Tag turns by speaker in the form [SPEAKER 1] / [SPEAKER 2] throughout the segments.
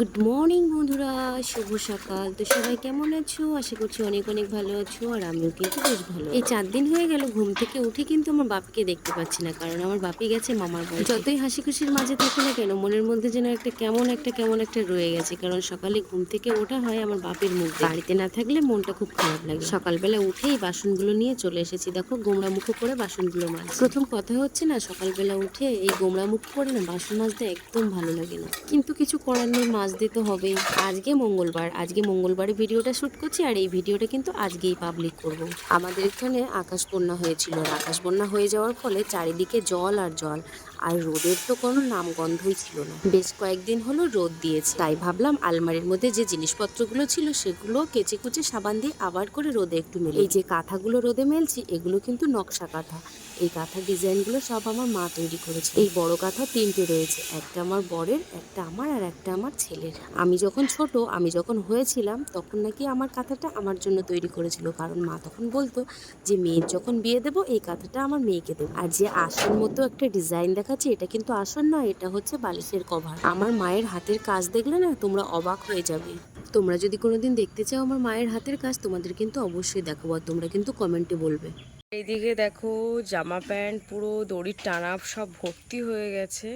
[SPEAKER 1] Good morning বন্ধুরা। শুভ সকাল। তো সবাই কেমন আছো? আশা করছি অনেক অনেক ভালো আছো, আর আমিও কিন্তু বেশ ভালো। এই চার দিন হয়ে গেল, ঘুম থেকে উঠে কিন্তু আমার বাপকে দেখতে পাচ্ছি না, কারণ আমার বাপি গেছে মামার বাড়ি যতই হাসি খুশির মাঝে থাকি না কেন, মনের মধ্যে যেন একটা কেমন একটা কেমন একটা রয়ে গেছে, কারণ সকালে ঘুম থেকে ওঠা হয় আমার বাপের মুখ বাড়িতে না থাকলে মনটা খুব খারাপ লাগে। সকালবেলা উঠেই বাসনগুলো নিয়ে চলে এসেছি। দেখো, গোমড়া মুখো করে বাসনগুলো মাছ প্রথম কথা হচ্ছে না, সকালবেলা উঠে এই গোমড়া মুখ করে না বাসন মাজতে একদম ভালো লাগে না। কিন্তু কিছু করার নেই মাছ দিতে হবেই। আজকে মঙ্গলবার। আজকে মঙ্গলবারে ভিডিওটা শুট করছি আর এই ভিডিওটা কিন্তু আজকেই পাবলিক করব। আমাদের এখানে আকাশ বন্যা হয়েছিল আর আকাশ বন্যা হয়ে যাওয়ার ফলে চারিদিকে জল আর জল। আর রোদের তো কোনো নামগন্ধই ছিল না। বেশ কয়েকদিন হলো রোদ দিয়েছে। তাই ভাবলাম আলমারির মধ্যে যে জিনিসপত্রগুলো ছিল সেগুলো কেচে কুচে সাবান দিয়ে আবার করে রোদে একটু মেলে। এই যে কাঁথাগুলো রোদে মেলছি, এগুলো কিন্তু নকশা কাঁথা। এই কাঁথার ডিজাইনগুলো সব আমার মা তৈরি করেছে। এই বড় কাঁথা তিনটে রয়েছে, একটা আমার বরের, একটা আমার, আর একটা আমার ছেলের। আমি যখন ছোট, আমি যখন হয়েছিলাম, তখন নাকি আমার কাঁথাটা আমার জন্য তৈরি করেছিল। কারণ মা তখন বলতো যে, মেয়ের যখন বিয়ে দেবো, এই কাঁথাটা আমার মেয়েকে দেবো। আর যে আসন মতো একটা ডিজাইন দেখাচ্ছে, এটা কিন্তু আসন নয়, এটা হচ্ছে বালিশের কভার। আমার মায়ের হাতের কাজ দেখলে না, তোমরা অবাক হয়ে যাবে। তোমরা যদি কোনোদিন দেখতে চাও আমার মায়ের হাতের কাজ, তোমাদের কিন্তু অবশ্যই দেখাবো, আর তোমরা কিন্তু কমেন্টে বলবে।
[SPEAKER 2] এইদিকে দেখো জামা প্যান্ট পুরো দড়ির টানা সব ভর্তি হয়ে গেছে।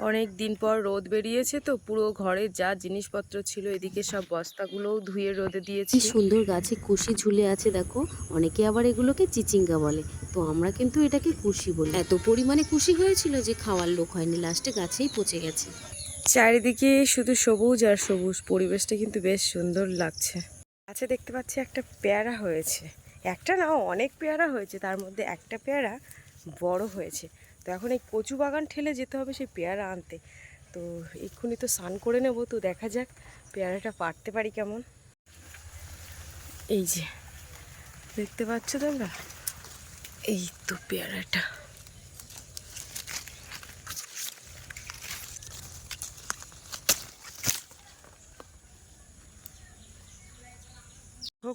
[SPEAKER 2] অনেক দিন পর রোদ বেরিয়েছে তো পুরো ঘরে যা জিনিসপত্র ছিল এদিকে সব বস্তাগুলোও ধুয়ে রোদে দিয়েছি।
[SPEAKER 1] সুন্দর গাছে কুশি ঝুলে আছে দেখো অনেকে আবার এগুলোকে চিচিঙ্গা বলে। তো আমরা কিন্তু এটাকে কুশি বলি। এত পরিমাণে কুশি হয়েছিল যে খাওয়ার লোক হয়নি লাস্টে গাছেই পচে গেছে।
[SPEAKER 2] চারিদিকে শুধু সবুজ আর সবুজ পরিবেশটা কিন্তু বেশ সুন্দর লাগছে। গাছে দেখতে পাচ্ছি একটা পেয়ারা হয়েছে। একটা না, অনেক পেয়ারা হয়েছে, তার মধ্যে একটা পেয়ারা বড় হয়েছে। তো এখন এই কচু বাগান ঠেলে যেতে হবে সেই পেয়ারা আনতে। তো এক্ষুনি তো স্নান করে নেব, তো দেখা যাক পেয়ারাটা পারতে পারি কেমন। এই যে, দেখতে পাচ্ছ তোমরা? এই তো পেয়ারাটা।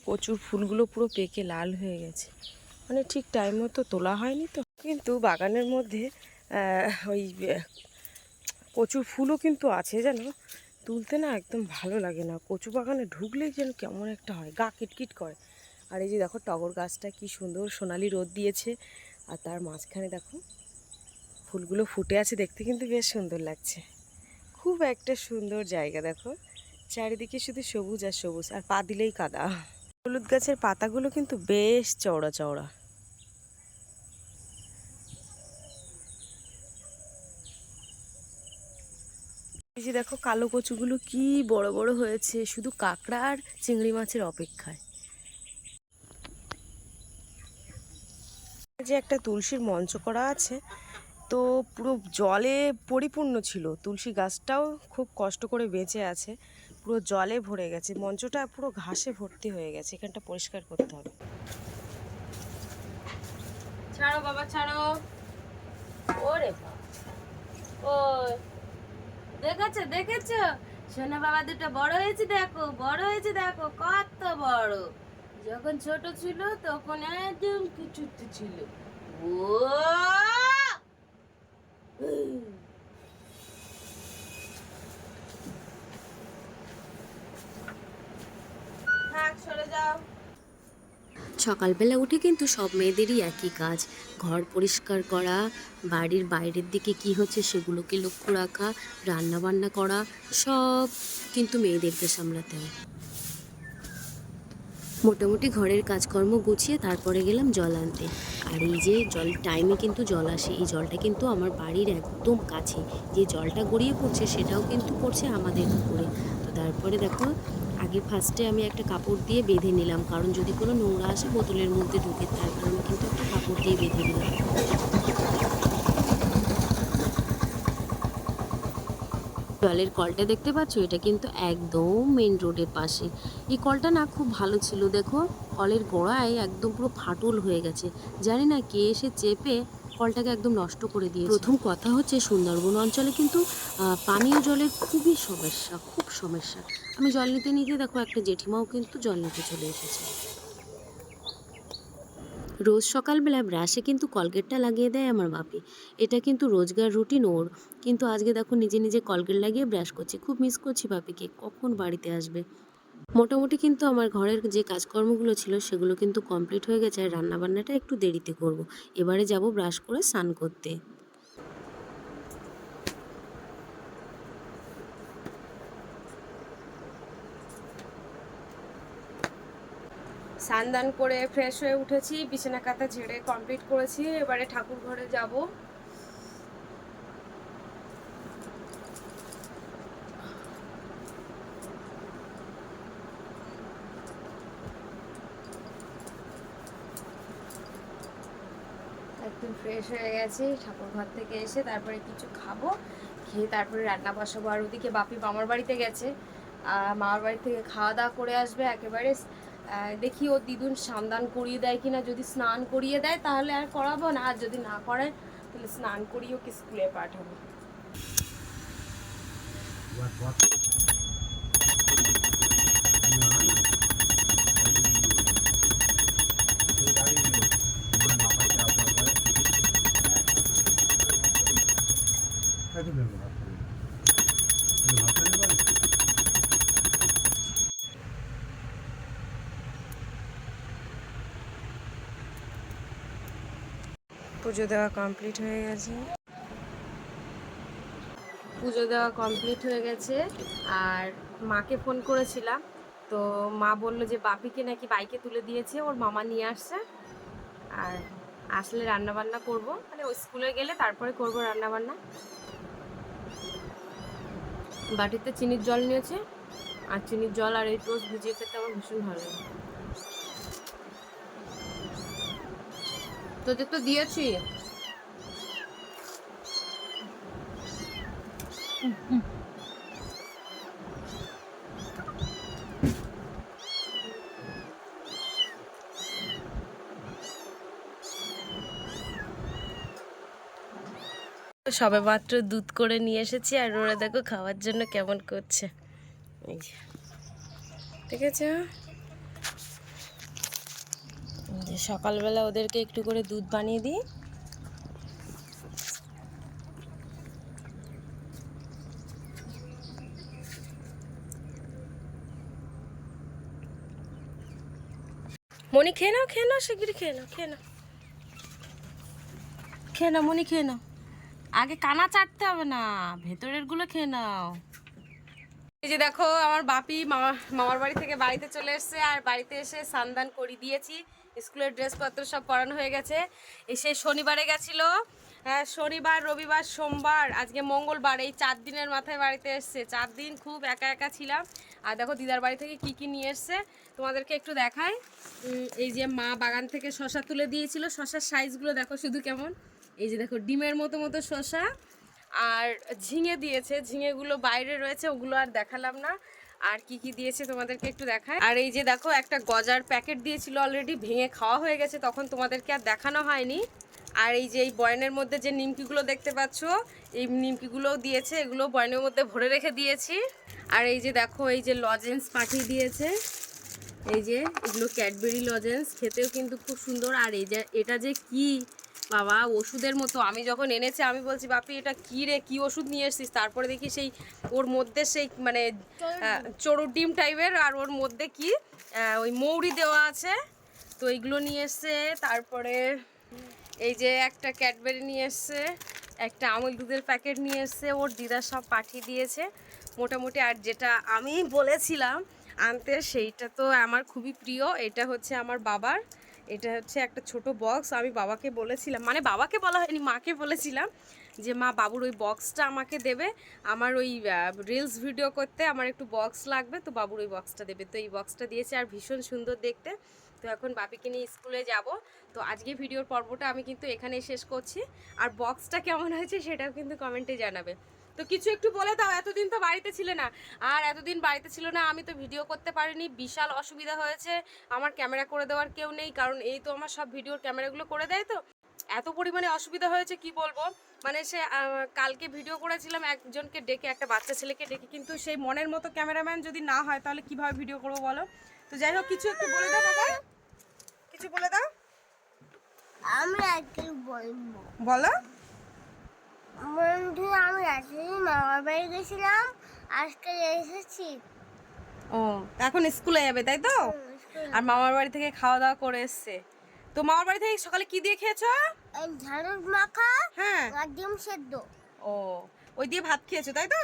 [SPEAKER 2] কচুর ফুলগুলো পুরো পেকে লাল হয়ে গেছে। মানে ঠিক টাইম মতো তোলা হয়নি তো। কিন্তু বাগানের মধ্যে ওই কচুর ফুলও কিন্তু আছে জানো। তুলতে না একদম ভালো লাগে না। কচু বাগানে ঢুকলেই যেন কেমন একটা হয়, গা কিটকিট করে। আর এই যে দেখো টগর গাছটা কি সুন্দর সোনালি রোদ দিয়েছে। আর তার মাঝখানে দেখো, ফুলগুলো ফুটে আছে দেখতে কিন্তু বেশ সুন্দর লাগছে। খুব একটা সুন্দর জায়গা দেখো। চারিদিকে শুধু সবুজ আর সবুজ, আর পা দিলেই কাদা। হলুদ গাছের পাতাগুলো কিন্তু বেশ চওড়া চওড়া। দেখো কালো কচুগুলো কি বড় বড় হয়েছে, শুধু কাঁকড়া আর চিংড়ি মাছের অপেক্ষায়। যে একটা তুলসীর মঞ্চ করা আছে তো পুরো জলে পরিপূর্ণ ছিল। তুলসী গাছটাও খুব কষ্ট করে বেঁচে আছে। পুরো জলে ভরে গেছে। মঞ্চটা পুরো ঘাসে ভর্তি হয়ে গেছে। এখানটা পরিষ্কার করতে হবে। ছাড়ো বাবা, ছাড়ো। ও দেখেছ দেখেছ? সোনা বাবা, দুটো বড় হয়েছে দেখো, বড় হয়েছে দেখো, কত বড়। যখন ছোট ছিল, তখন একদম কিছু ছিল। ও
[SPEAKER 1] সকালবেলা উঠে কিন্তু সব মেয়েদেরই একই কাজ। ঘর পরিষ্কার করা, বাড়ির বাইরের দিকে কি হচ্ছে সেগুলোকে লক্ষ্য রাখা রান্না বান্না করা, সব কিন্তু মেয়েদেরকে সামলাতে হয়। মোটামুটি ঘরের কাজকর্ম গুছিয়ে তারপরে গেলাম জল আনতে। আর এই যে জল টাইমে কিন্তু জল আসে। এই জলটা কিন্তু আমার বাড়ির একদম কাছে। যে জলটা গড়িয়ে পড়ছে, সেটাও কিন্তু পড়ছে আমাদের পুকুরে তো তারপরে দেখো, আগে ফার্স্টে আমি একটা কাপড় দিয়ে বেঁধে নিলাম। কারণ যদি কোনো নোংরা আসে, বোতলের মধ্যে ঢুকে, তার কারণে কিন্তু একটা কাপড় দিয়ে বেঁধে দিলাম জলের কলটা দেখতে পাচ্ছ? এটা কিন্তু একদম মেন রোডের পাশে। এই কলটা না খুব ভালো ছিল, দেখো। কলের গোড়ায় একদম পুরো ফাটল হয়ে গেছে। জানি না কে এসে চেপে কলটাকে একদম নষ্ট করে দিয়ে প্রথম কথা হচ্ছে, সুন্দরবন অঞ্চলে কিন্তু পানীয় জলের খুবই সমস্যা, খুব সমস্যা। আমি জল নিতে নিতে দেখো, একটা জেঠিমাও কিন্তু জল নিতে চলে এসেছে। রোজ সকালবেলা ব্রাশে কিন্তু কলগেটটা লাগিয়ে দেয় আমার বাপি। এটা কিন্তু রোজগার রুটিন ওর। কিন্তু আজকে দেখো নিজে নিজে কলগেট লাগিয়ে ব্রাশ করছি। খুব মিস করছি বাপিকে। কখন বাড়িতে আসবে? মোটামুটি কিন্তু আমার ঘরের যে কাজকর্মগুলো ছিল সেগুলো কিন্তু কমপ্লিট হয়ে গেছে। আর রান্নাবান্নাটা একটু দেরিতে করব। এবারে যাব ব্রাশ করে স্নান করতে।
[SPEAKER 2] স্নান দান করে ফ্রেশ হয়ে উঠেছি বিছানা কাতা ঝেড়ে কমপ্লিট করেছি, এবারে ঠাকুর ঘরে যাব। একদম ফ্রেশ হয়ে গেছি ঠাকুর ঘর থেকে এসে তারপরে কিছু খাব, খেয়ে তারপরে রান্না বসাবো। আর ওদিকে বাপি মামার বাড়িতে গেছে। আর মামার বাড়ি থেকে খাওয়া দাওয়া করে আসবে একেবারে। দেখি ও দিদুন সান্দান করিয়ে দেয় কিনা যদি স্নান করিয়ে দেয় তাহলে আর করাবো না আর যদি না করায় তাহলে স্নান করিয়ে ওকে স্কুলে পাঠাবো
[SPEAKER 3] What, what?
[SPEAKER 2] পুজো দেওয়া কমপ্লিট হয়ে গেছে। পুজো দেওয়া কমপ্লিট হয়ে গেছে, আর মাকে ফোন করেছিলাম। তো মা বলল যে, বাপিকে নাকি বাইকে তুলে দিয়েছে, ওর মামা নিয়ে আসছে। আর আসলে রান্নাবান্না করব। মানে ওই স্কুলে গেলে তারপরে করব রান্না বান্না বাটিতে চিনির জল নিয়েছে, আর চিনির জল আর এই টোস্ট ভিজিয়ে খেতে আমার ভীষণ ভালো লাগে। তোদের তো দিয়েছি। সবে মাত্র দুধ করে নিয়ে এসেছি আর ওরা দেখো খাওয়ার জন্য কেমন করছে। ঠিক আছে? সকালবেলা ওদেরকে একটু করে দুধ বানিয়ে দিই। মনি খেয়ে নাও খেয়ে নাও শিগগিরি খেয়ে নাও খেয়ে নাও। খেয়ে নাও মনি খেয়ে নাও। আগে কানা চাটতে হবে না ভেতরেরগুলো খেয়ে নাও। এই যে দেখো, আমার বাপি মামা, মামার বাড়ি থেকে বাড়িতে চলে এসেছে আর বাড়িতে এসে সান্দান করি দিয়েছি। স্কুলের ড্রেসপত্র সব পরানো হয়ে গেছে। এসে শনিবারে গেছিল। হ্যাঁ শনিবার, রবিবার, সোমবার, আজকে মঙ্গলবার, এই চার দিনের মাথায় বাড়িতে এসছে। চার দিন খুব একা একা ছিলাম। আর দেখো, দিদার বাড়ি থেকে কি কি নিয়ে এসছে, তোমাদেরকে একটু দেখাই। এই যে মা বাগান থেকে শশা তুলে দিয়েছিল। শশার সাইজগুলো দেখো শুধু কেমন। এই যে দেখো, ডিমের মতো মতো শশা। আর ঝিঙে দিয়েছে, ঝিঙেগুলো বাইরে রয়েছে, ওগুলো আর দেখালাম না। আর কি কি দিয়েছে তোমাদেরকে একটু দেখায় আর এই যে দেখো, একটা গজার প্যাকেট দিয়েছিল অলরেডি ভেঙে খাওয়া হয়ে গেছে, তখন তোমাদেরকে আর দেখানো হয়নি। আর এই যে এই বয়নের মধ্যে যে নিমকিগুলো দেখতে পাচ্ছ, এই নিমকিগুলোও দিয়েছে, এগুলো বয়নের মধ্যে ভরে রেখে দিয়েছি। আর এই যে দেখো, এই যে লজেন্স পাঠিয়ে দিয়েছে। এই যে, এগুলো ক্যাডবেরি লজেন্স খেতেও কিন্তু খুব সুন্দর। আর এই যে, এটা যে কি বাবা ওষুধের মতো। আমি যখন এনেছি আমি বলছি বাপি এটা কী রে? কী ওষুধ নিয়ে এসেছিস? তারপরে দেখি সেই ওর মধ্যে সেই মানে চড়ুর ডিম। টাইপের আর ওর মধ্যে কি ওই মৌরি দেওয়া আছে। তো এইগুলো নিয়ে এসছে। তারপরে এই যে একটা ক্যাডবেরি নিয়ে এসছে একটা আমুল দুধের প্যাকেট নিয়ে এসছে ওর দিদা সব পাঠিয়ে দিয়েছে। মোটামুটি আর যেটা আমি বলেছিলাম আনতে সেইটা তো আমার খুবই প্রিয়। এটা হচ্ছে আমার বাবার। এটা হচ্ছে একটা ছোট বক্স আমি বাবাকে বলেছিলাম মানে বাবাকে বলা হয়নি, মাকে বলেছিলাম যে, মা, বাবুর ওই বক্সটা আমাকে দেবে, আমার ওই রিলস ভিডিও করতে আমার একটু বক্স লাগবে, তো বাবুর ওই বক্সটা দেবে। তো এই বক্সটা দিয়েছে আর ভীষণ সুন্দর দেখতে। তো এখন বাপিকে নিয়ে স্কুলে যাব। তো আজকে ভিডিওর পর্বটা আমি কিন্তু এখানেই শেষ করছি। আর বক্সটা কেমন হয়েছে সেটাও কিন্তু কমেন্টে জানাবে। তো কিছু একটু বলে দাও এতদিন তো বাড়িতে ছিলে না। আর এতদিন বাড়িতে ছিল না আমি তো ভিডিও করতে পারিনি বিশাল অসুবিধা হয়েছে আমার ক্যামেরা করে দেওয়ার কেউ নেই কারণ এই তো আমার সব ভিডিওর ক্যামেরাগুলো করে দেয় তো। এত পরিমাণে অসুবিধা হয়েছে কি বলব? মানে সে কালকে ভিডিও করেছিলাম একজনকে ডেকে একটা বাচ্চা ছেলেকে ডেকে কিন্তু সেই মনের মতো ক্যামেরাম্যান যদি না হয় তাহলে কীভাবে ভিডিও করব বলো? তো যাই হোক কিছু একটু বলে দাও দাদা কিছু বলে দাও।
[SPEAKER 3] আমি আজকে বলব।
[SPEAKER 2] বলো।
[SPEAKER 3] বন্ধু আমি আজকে মামার বাড়ি গেছিলাম। আজকে এসেছি।
[SPEAKER 2] ও এখন স্কুলে যাবে তাই তো? আর মামার বাড়ি থেকে খাওয়া দাওয়া করে এসছে। তো মামার বাড়ি থেকে সকালে কি দিয়ে খেয়েছো?
[SPEAKER 3] ঝাড়ুর মাখা
[SPEAKER 2] হ্যাঁ।
[SPEAKER 3] আর ডিম সেদ্ধ।
[SPEAKER 2] ও ওই দিয়ে ভাত খেয়েছো তাই তো?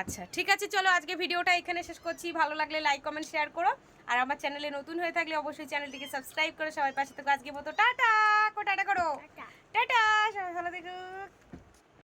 [SPEAKER 2] আচ্ছা ঠিক আছে চলো আজকে ভিডিওটা এখানে শেষ করছি। ভালো লাগলে লাইক কমেন্ট শেয়ার করো। আর আমার চ্যানেলে নতুন হয়ে থাকলে অবশ্যই চ্যানেলটিকে সাবস্ক্রাইব করে সবাই পাশে থেকে। আজকে মতো টাটা কো টাটা করো। টাটা। সবাই ভালো থেকো।